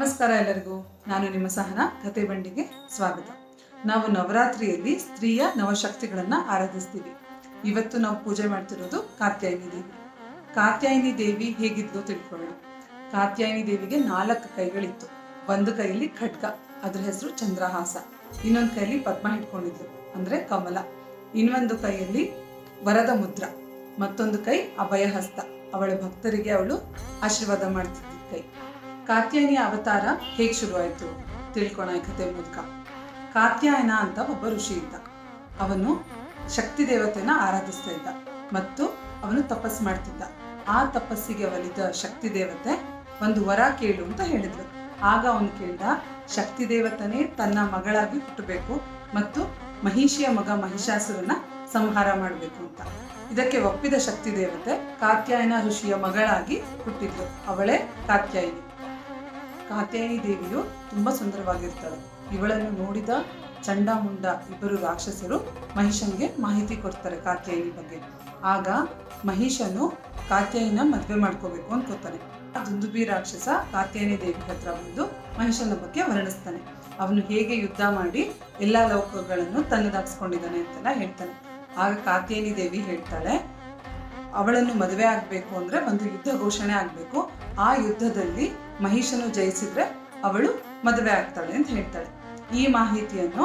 ನಮಸ್ಕಾರ ಎಲ್ಲರಿಗೂ. ನಾನು ನಿಮ್ಮ ಸಹನ ಕತೆ ಬಂಡಿಗೆ ಸ್ವಾಗತ. ನಾವು ನವರಾತ್ರಿಯಲ್ಲಿ ಸ್ತ್ರೀಯ ನವಶಕ್ತಿಗಳನ್ನ ಆರಾಧಿಸ್ತೀವಿ. ಇವತ್ತು ನಾವು ಪೂಜೆ ಮಾಡ್ತಿರೋದು ಕಾತ್ಯಾಯಿನಿ ದೇವಿ. ಕಾತ್ಯಾಯಿನಿ ದೇವಿ ಹೇಗಿದ್ಲು ತಿಳ್ಕೊಳ್ಳೋಣ. ಕಾತ್ಯಾಯಿನಿ ದೇವಿಗೆ ನಾಲ್ಕು ಕೈಗಳಿತ್ತು. ಒಂದು ಕೈಯಲ್ಲಿ ಖಡ್ಗ, ಅದ್ರ ಹೆಸರು ಚಂದ್ರಹಾಸ. ಇನ್ನೊಂದು ಕೈಯಲ್ಲಿ ಪದ್ಮ ಹಿಡ್ಕೊಂಡಿದ್ಲು ಅಂದ್ರೆ ಕಮಲ. ಇನ್ನೊಂದು ಕೈಯಲ್ಲಿ ವರದ ಮುದ್ರ. ಮತ್ತೊಂದು ಕೈ ಅಭಯಹಸ್ತ. ಅವಳ ಭಕ್ತರಿಗೆ ಅವಳು ಆಶೀರ್ವಾದ ಮಾಡ್ತಿದ್ದ ಕೈ. ಕಾತ್ಯಾಯನಿಯ ಅವತಾರ ಹೇಗೆ ಶುರುವಾಯಿತು? ತಿಳ್ಕೊಳ ಈ ಕಥೆ ಮೂಲಕ. ಕಾತ್ಯಾಯನ ಅಂತ ಒಬ್ಬ ಋಷಿ ಇದ್ದ. ಅವನು ಶಕ್ತಿ ದೇವತೆನ ಆರಾಧಿಸ್ತಾ ಇದ್ದ ಮತ್ತು ಅವನು ತಪಸ್ ಮಾಡ್ತಿದ್ದ. ಆ ತಪಸ್ಸಿಗೆ ಒಲಿದ ಶಕ್ತಿ ದೇವತೆ ಒಂದು ವರ ಕೇಳು ಅಂತ ಹೇಳಿದ್ರು ಆಗ ಅವನು ಕೇಳ್ದ ಶಕ್ತಿ ದೇವತನೇ ತನ್ನ ಮಗಳಾಗಿ ಹುಟ್ಟಬೇಕು ಮತ್ತು ಮಹಿಷಿಯ ಮಗ ಮಹಿಷಾಸುರನ ಸಂಹಾರ ಮಾಡಬೇಕು ಅಂತ. ಇದಕ್ಕೆ ಒಪ್ಪಿದ ಶಕ್ತಿ ದೇವತೆ ಕಾತ್ಯಾಯನ ಋಷಿಯ ಮಗಳಾಗಿ ಹುಟ್ಟಿದ್ಲು. ಅವಳೇ ಕಾತ್ಯಾಯಿನಿ. ಕಾತ್ಯಾಯಿನಿ ದೇವಿಯು ತುಂಬಾ ಸುಂದರವಾಗಿರ್ತಾಳೆ ಇವಳನ್ನು ನೋಡಿದ ಚಂಡಮುಂಡ ಇಬ್ಬರು ರಾಕ್ಷಸರು ಮಹಿಷನ್ಗೆ ಮಾಹಿತಿ ಕೊಡ್ತಾರೆ ಕಾತ್ಯಾಯಿನಿ ಬಗ್ಗೆ. ಆಗ ಮಹಿಷನು ಕಾತ್ಯಾಯಿನ ಮದುವೆ ಮಾಡ್ಕೋಬೇಕು ಅನ್ಕೋತಾನೆ. ದುಂದುಬಿ ರಾಕ್ಷಸ ಕಾತ್ಯಾಯಿನಿ ದೇವಿ ಹತ್ರ ಬಂದು ಮಹಿಷನ ಬಗ್ಗೆ ವರ್ಣಿಸ್ತಾನೆ. ಅವನು ಹೇಗೆ ಯುದ್ಧ ಮಾಡಿ ಎಲ್ಲ ಲೋಕಗಳನ್ನು ತನ್ನದಾಗಿಸ್ಕೊಂಡಿದ್ದಾನೆ ಅಂತೆಲ್ಲ ಹೇಳ್ತಾನೆ. ಆಗ ಕಾತ್ಯಾಯಿನಿ ದೇವಿ ಹೇಳ್ತಾಳೆ ಅವಳನ್ನು ಮದುವೆ ಆಗಬೇಕು ಅಂದ್ರೆ ಒಂದು ಯುದ್ಧ ಘೋಷಣೆ ಆಗಬೇಕು. ಆ ಯುದ್ಧದಲ್ಲಿ ಮಹಿಷನು ಜಯಿಸಿದ್ರೆ ಅವಳು ಮದುವೆ ಆಗ್ತಾಳೆ ಅಂತ ಹೇಳ್ತಾಳೆ. ಈ ಮಾಹಿತಿಯನ್ನು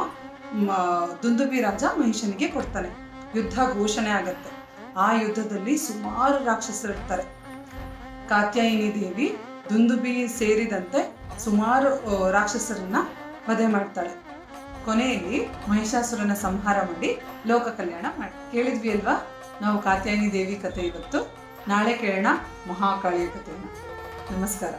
ದುಂದುಬಿ ರಾಜ ಮಹಿಷನಿಗೆ ಕೊಡ್ತಾನೆ. ಯುದ್ಧ ಘೋಷಣೆ ಆಗತ್ತೆ. ಆ ಯುದ್ಧದಲ್ಲಿ ಸುಮಾರು ರಾಕ್ಷಸರು ಇರ್ತಾರೆ. ಕಾತ್ಯಾಯಿನಿ ದೇವಿ, ದುಂದುಬಿ ಸೇರಿದಂತೆ ಸುಮಾರು ರಾಕ್ಷಸರನ್ನ ವಧೆ ಮಾಡ್ತಾಳೆ. ಕೊನೆಯಲ್ಲಿ ಮಹಿಷಾಸುರನ ಸಂಹಾರ ಮಾಡಿ ಲೋಕ ಕಲ್ಯಾಣ ಮಾಡಿ, ಕೇಳಿದ್ವಿ ಅಲ್ವಾ? ನಾವು ಕಾತ್ಯಾಯಿನಿ ದೇವಿ ಕಥೆ ಇವತ್ತು. ನಾಳೆ ಕೇಳೋಣ ಮಹಾಕಾಳಿಯ ಕಥೆಯನ್ನು ನಮಸ್ಕಾರ.